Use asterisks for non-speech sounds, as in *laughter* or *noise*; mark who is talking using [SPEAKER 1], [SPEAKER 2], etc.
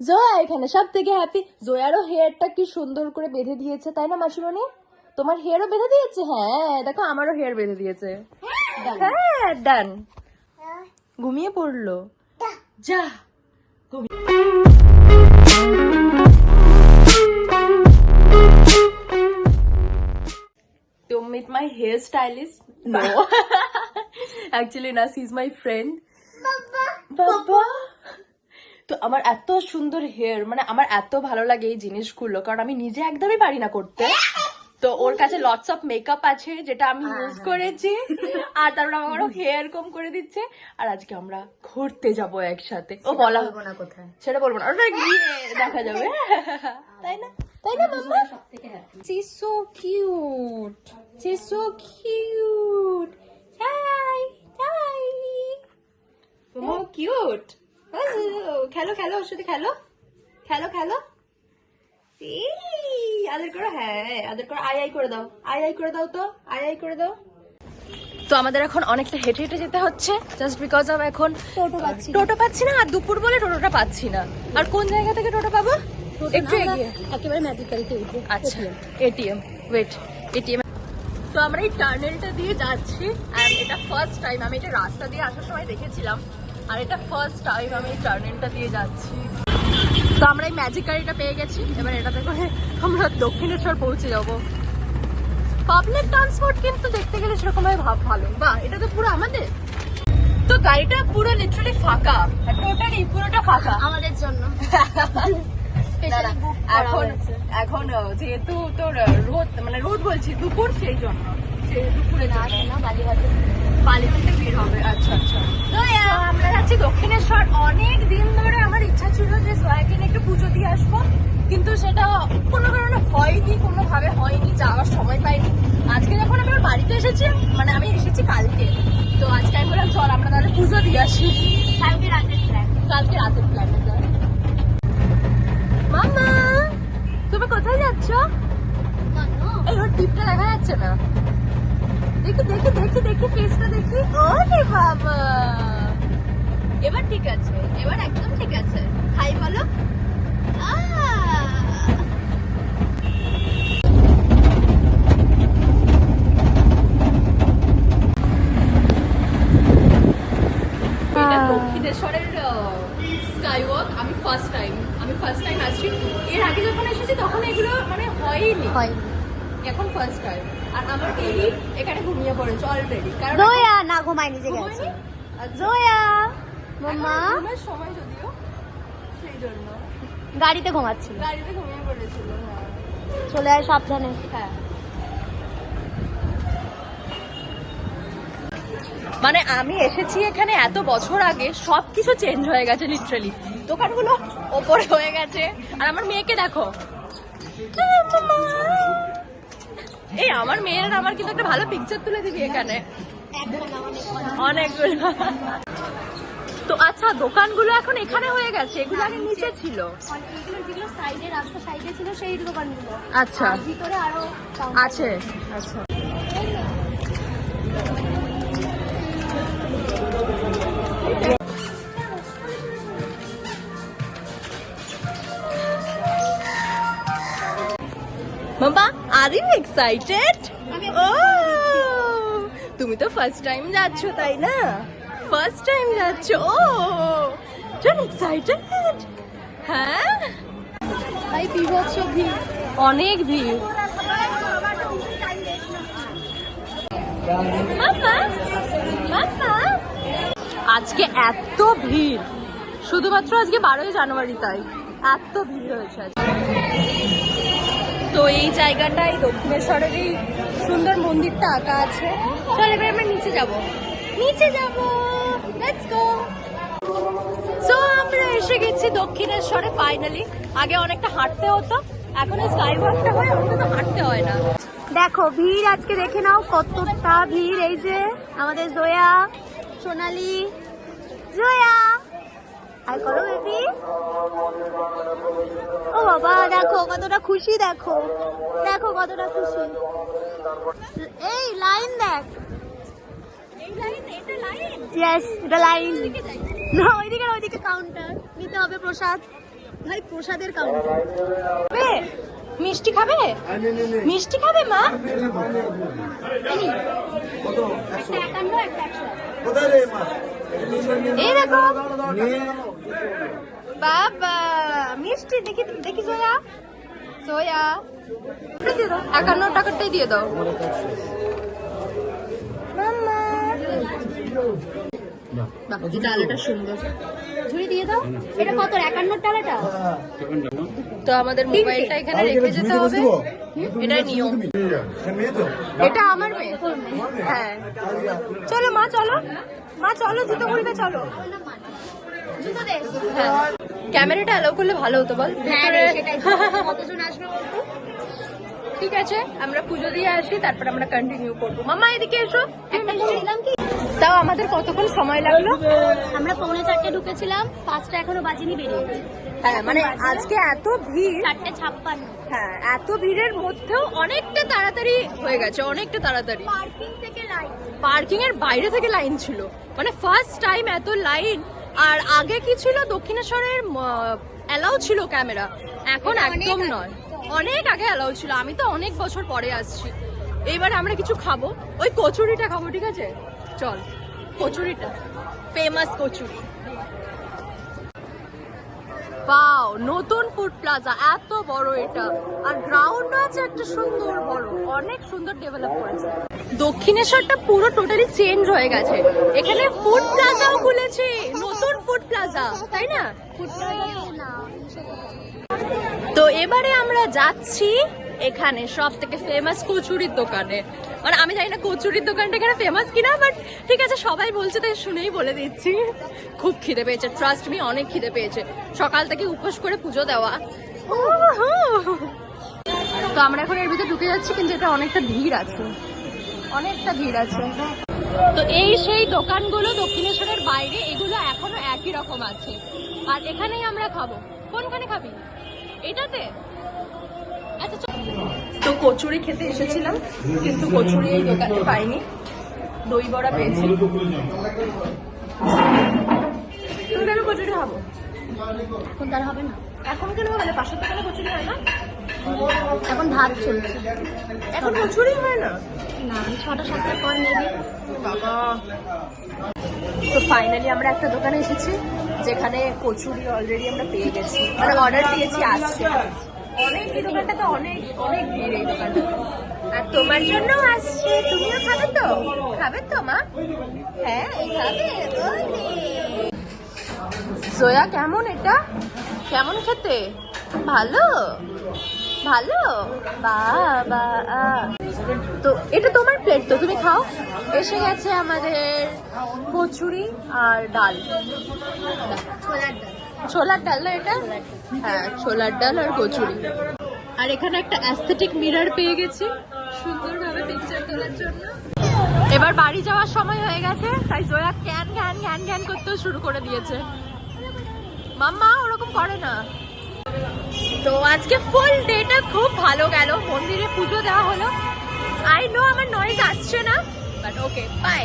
[SPEAKER 1] জয়া এখানে সব থেকে হ্যাপি জয়ারও হেয়ারটা কি সুন্দর করে বেঁধে দিয়েছে তাই না মাসিমণি? তোমার হেয়ারও বেঁধে দিয়েছে? হ্যাঁ দেখো আমারও হেয়ার বেঁধে দিয়েছে। হ্যাঁ ডান ঘুমিয়ে পড়ল। যা। To meet my hairstylist? No. *laughs* Actually, না, she's my friend. বাবা তো আমার এত সুন্দর হেয়ার মানে আমার এত ভালো লাগে এই জিনিসগুলো কারণ আমি নিজে একদমই পারি না করতে। তো ওর কাছে লটস অফ মেকআপ আছে যেটা আমি ইউজ করেছি। আর তারপর আমারও হেয়ার কম করে দিচ্ছে। আর আজকে আমরা ঘুরতে যাব একসাথে। ও বলা
[SPEAKER 2] হবে না কোথায়?
[SPEAKER 1] সেটা বলব না। ওটা গিয়ে দেখা যাবে। *laughs* তাই না? তাই না মাম্মা?
[SPEAKER 2] সব থেকে happy
[SPEAKER 1] She's so cute. She's so cute. Hi, খেলো খেলো ওর সাথে খেলো। খেলো খেলো। আদর করো হ্যাঁ আদর করো আই আই করে দাও আই আই করে দাও তো আই আই করে দাও। তো আমাদের এখন অনেকটা হেঁটে হেঁটে যেতে হচ্ছে জাস্ট বিকজ অফ এখন
[SPEAKER 2] টোটো পাচ্ছি
[SPEAKER 1] টোটো পাচ্ছি না আর দুপুর বলে টোটোটা পাচ্ছি না। আর কোন জায়গা থেকে টোটো পাবো? একটু এগিয়ে।
[SPEAKER 2] একেবারে ম্যাজিক গাড়িতে উঠবো
[SPEAKER 1] আচ্ছা এটিএম ওয়েট এটিএম তো আমরা এই টার্নেলটা দিয়ে যাচ্ছি অ্যান্ড এটা ফার্স্ট টাইম আমি এটা রাস্তা দিয়ে আসার সময় দেখেছিলাম। আর এটা ফার্স্ট টাইম আমি এই দিয়ে যাচ্ছি। তো আমরা এই ম্যাজিক গাড়িটা পেয়ে গেছি। এবার এটাতে করে আমরা দক্ষিণেশ্বর পৌঁছে যাব। পাবলিক ট্রান্সপোর্ট কিন্তু দেখতে গেলে সেরকম ভাব ভালো বা এটা তো পুরো আমাদের। তো গাড়িটা পুরো লিটারালি ফাঁকা। টোটালি পুরোটা ফাঁকা।
[SPEAKER 2] আমাদের জন্য।
[SPEAKER 1] এখন এখন যেহেতু তোর রোদ মানে রোদ বলছি দুপুর সেই জন্য। সেই দুপুরে
[SPEAKER 2] না বালিঘাটে।
[SPEAKER 1] পার্লামেন্টে ভিড় হবে। আচ্ছা আচ্ছা তো আহ, আমরা যাচ্ছি দক্ষিণেশ্বর অনেক দিন ধরে আমার ইচ্ছা ছিল যে সোয়াকে নিয়ে একটু পুজো দিয়ে আসব কিন্তু সেটা কোনো কারণে হয়নি কোনোভাবে হয়নি যাওয়ার সময় পাইনি। আজকে যখন আমি ওর বাড়িতে এসেছি মানে আমি এসেছি কালকে। তো আজকে আমি বললাম চল আমরা তাহলে পুজো দিয়ে আসি।
[SPEAKER 2] কালকে রাতের প্ল্যান
[SPEAKER 1] কালকে রাতের প্ল্যান মামা তুমি কোথায় যাচ্ছ? এই ওর টিপটা দেখা যাচ্ছে না। দেখি দেখি দেখি দেখি ফেসটা দেখি। ওরে বাবা! এবার ঠিক আছে এবার একদম ঠিক আছে হাই বলো আহ! এটা দক্ষিণেশ্বরের স্কাই ওয়াক আমি ফার্স্ট টাইম আমি আসছি এর আগে যখন এসেছি তখন এগুলো মানে হয়নি।
[SPEAKER 2] হয়।
[SPEAKER 1] এখন ফার্স্ট টাইম আর আমার বেবি এখানে ঘুমিয়ে পড়েছে অলরেডি কারণ
[SPEAKER 2] জয়া না গেছে।
[SPEAKER 1] ঘুমায়নি? আচ্ছা।
[SPEAKER 2] জয়া
[SPEAKER 1] এখন
[SPEAKER 2] মামা
[SPEAKER 1] ঘুমের সময় যদিও সেই জন্য।
[SPEAKER 2] গাড়িতে ঘুমাচ্ছিল।
[SPEAKER 1] গাড়িতে ঘুমিয়ে পড়েছিল হ্যাঁ।
[SPEAKER 2] চলে আয় সাবধানে।
[SPEAKER 1] হ্যাঁ। মানে আমি এসেছি এখানে এত বছর আগে সবকিছু চেঞ্জ হয়ে গেছে লিটারালি দোকানগুলো ওপরে হয়ে গেছে। আর আমার মেয়েকে দেখো। এই আমার মেয়েরা আমার কিন্তু একটা ভালো পিকচার তুলে দিবি এখানে। অনেকগুলো। তো আচ্ছা দোকানগুলো এখন এখানে হয়ে গেছে এগুলো আগে নিচে ছিল।
[SPEAKER 2] যেগুলো সাইডে রাস্তা সাইডে ছিল সেই দোকানগুলো
[SPEAKER 1] আচ্ছা
[SPEAKER 2] ভিতরে আরও
[SPEAKER 1] আছে আচ্ছা। মামা আর ইউ এক্সাইটেড ও! তুমি তো ফার্স্ট টাইম যাচ্ছ তাই না? ফার্স্ট টাইম যাচ্ছ ও! যখন এক্সাইটেড হ্যাঁ?
[SPEAKER 2] ভাই বিভৎস ভিড়
[SPEAKER 1] অনেক ভিড়। মামা মামা। আজকে এত ভিড়। শুধুমাত্র আজকে বারোই জানুয়ারি তাই। এত ভিড় হয়েছে আজকে। তো এই জায়গাটাই দক্ষিণেশ্বরের এই সুন্দর মন্দিরটা আঁকা আছে। চল এবার আমরা নিচে যাব। নিচে যাব। সো আমরা এসে গেছি দক্ষিণেশ্বরে ফাইনালি আগে অনেকটা হাঁটতে হতো, এখন স্কাই ওয়াকটা হয় অন্তত হাঁটতে হয় না।
[SPEAKER 2] দেখো, ভিড় আজকে দেখে নাও কতটা ভিড়। এই যে আমাদের জয়া, সোনালি, জয়া। আর করো, বেবি। বাবা দেখো কতটা খুশি দেখো। দেখো কতটা খুশি। এই লাইন দেখ।
[SPEAKER 1] এই লাইন
[SPEAKER 2] ইয়েস এটা লাইন। না ওইদিকে ওইদিকে কাউন্টার নিতে হবে প্রসাদ। ভাই প্রসাদের কাউন্টার
[SPEAKER 1] মিষ্টি খাবে? মিষ্টি খাবে মা? বাবা মিষ্টি দেখি দেখি দিয়ে দাও। একান্ন টাকাটাই দিয়ে দাও। মাম্মা। বাহ, এই ডালাটা সুন্দর।
[SPEAKER 2] ঝুড়ি দিয়ে দাও। এটা কত? একান্ন টাকাটা
[SPEAKER 1] তো আমাদের মোবাইলটা এখানে রেখে যেতে হবে। এটা নিয়ম। এটা আমার মেয়ে। হ্যাঁ। চলো মা চলো। মা চলো জুতো খুলবে চলো। ক্যামেরাটা অ্যালাউ করলে ভালো হতো বল?
[SPEAKER 2] হ্যাঁ রে,
[SPEAKER 1] ভেতরে-
[SPEAKER 2] সেটাই *laughs* কতজন আসবে
[SPEAKER 1] ঠিক আছে আমরা পুজো দিয়ে আসি তারপর আমরা কন্টিনিউ করব। মামা এদিকে এসো। তাও আমাদের কতক্ষণ সময় লাগল?
[SPEAKER 2] আমরা পৌনে চারটে ঢুকেছিলাম পাঁচটা এখনও বাজিনি বেরিয়েছে
[SPEAKER 1] হ্যাঁ মানে আজকে এত ভিড়।
[SPEAKER 2] চারটে ছাপ্পান্ন।
[SPEAKER 1] হ্যাঁ এত ভিড়ের মধ্যেও অনেকটা তাড়াতাড়ি হয়ে গেছে অনেকটা তাড়াতাড়ি।
[SPEAKER 2] পার্কিং থেকে লাইন
[SPEAKER 1] পার্কিং এর বাইরে থেকে লাইন ছিল। মানে ফার্স্ট টাইম এত লাইন আর আগে কি ছিল? দক্ষিণেশ্বরের অ্যালাউ ছিল ক্যামেরা এখন একদম নয়। অনেক আগে অ্যালাউ ছিল। আমি তো অনেক বছর পরে আসছি। এইবার আমরা কিছু খাব। ওই কচুরিটা খাব ঠিক আছে? চল কচুরিটা। ফেমাস কচুরি। পাও নতুন ফুড প্লাজা এত বড় এটা। আর গ্রাউন্ড আছে একটা সুন্দর বড় অনেক সুন্দর ডেভেলপ করেছে। দক্ষিণেশ্বরটা পুরো টোটালি চেঞ্জ হয়ে গেছে। এখানে ফুড প্লাজাও খুলেছে নতুন ফুড প্লাজা তাই না? তো এবারে আমরা যাচ্ছি এখানে সব থেকে ফেমাস কচুরির দোকানে। মানে আমি জানি না কচুরির দোকানটা এখানে ফেমাস কিনা বাট ঠিক আছে, সবাই বলছে, তাই শুনেই বলে দিচ্ছি। খুব খিদে পেয়েছে ট্রাস্ট মি অনেক খিদে পেয়েছে। সকাল থেকে উপোস করে পুজো দেওয়া। তো আমরা এখন এর ভিতরে ঢুকে যাচ্ছি, কিন্তু এটা অনেকটা ভিড় আছে। অনেকটা ভিড় আছে। তো এই সেই দোকানগুলো দক্ষিণেশ্বরের বাইরে, এগুলো এখনও একই রকম আছে। আর এখানেই আমরা খাব। কোনখানে খাবি? এটাতে? আচ্ছা। তো কচুরি খেতে এসেছিলাম কিন্তু কচুরি এই দোকানে পাইনি। দই বড়া পেয়েছি। তুমি কেন কচুরি খাব
[SPEAKER 2] এখন তার হবে না।
[SPEAKER 1] এখন কেন মানে পাশের দোকানে কচুরি হয় না?
[SPEAKER 2] এখন ভাত চলছে।
[SPEAKER 1] এখন কচুরি হয় না?
[SPEAKER 2] না ছটা সাতটার পর নেবে
[SPEAKER 1] বাবা। তো ফাইনালি আমরা একটা দোকানে এসেছি যেখানে কচুরি অলরেডি আমরা পেয়ে গেছি। মানে অর্ডার দিয়েছি আসছে তোমার জন্য আসছে, তুমিও খাবে তো? খাবে তো, মা? হ্যাঁ খাবে জয়া, কেমন এটা? কেমন খেতে? ভালো? ভালো? বাবা। তো এটা তোমার প্লেট তো, তুমি খাও। এসে গেছে আমাদের কচুরি আর ডাল।
[SPEAKER 2] ছোলার ডাল।
[SPEAKER 1] ছোলার ডাল না এটা? হ্যাঁ ছোলার ডাল আর কচুরি। আর এখানে একটা অ্যাস্থেটিক মিরর পেয়ে গেছি। সুন্দরভাবে পিকচার তোলার জন্য। এবার বাড়ি যাওয়ার সময় হয়ে গেছে, তাই জয়া ক্যান ঘ্যান ঘ্যান ঘ্যান করতেও শুরু করে দিয়েছে। মাম্মা, ওরকম করে না। তো আজকে ফুল ডেটা খুব ভালো গেল। মন্দিরে পুজো দেওয়া হলো। আই নো আমার নয়েজ আসছে না বাট ওকে বাই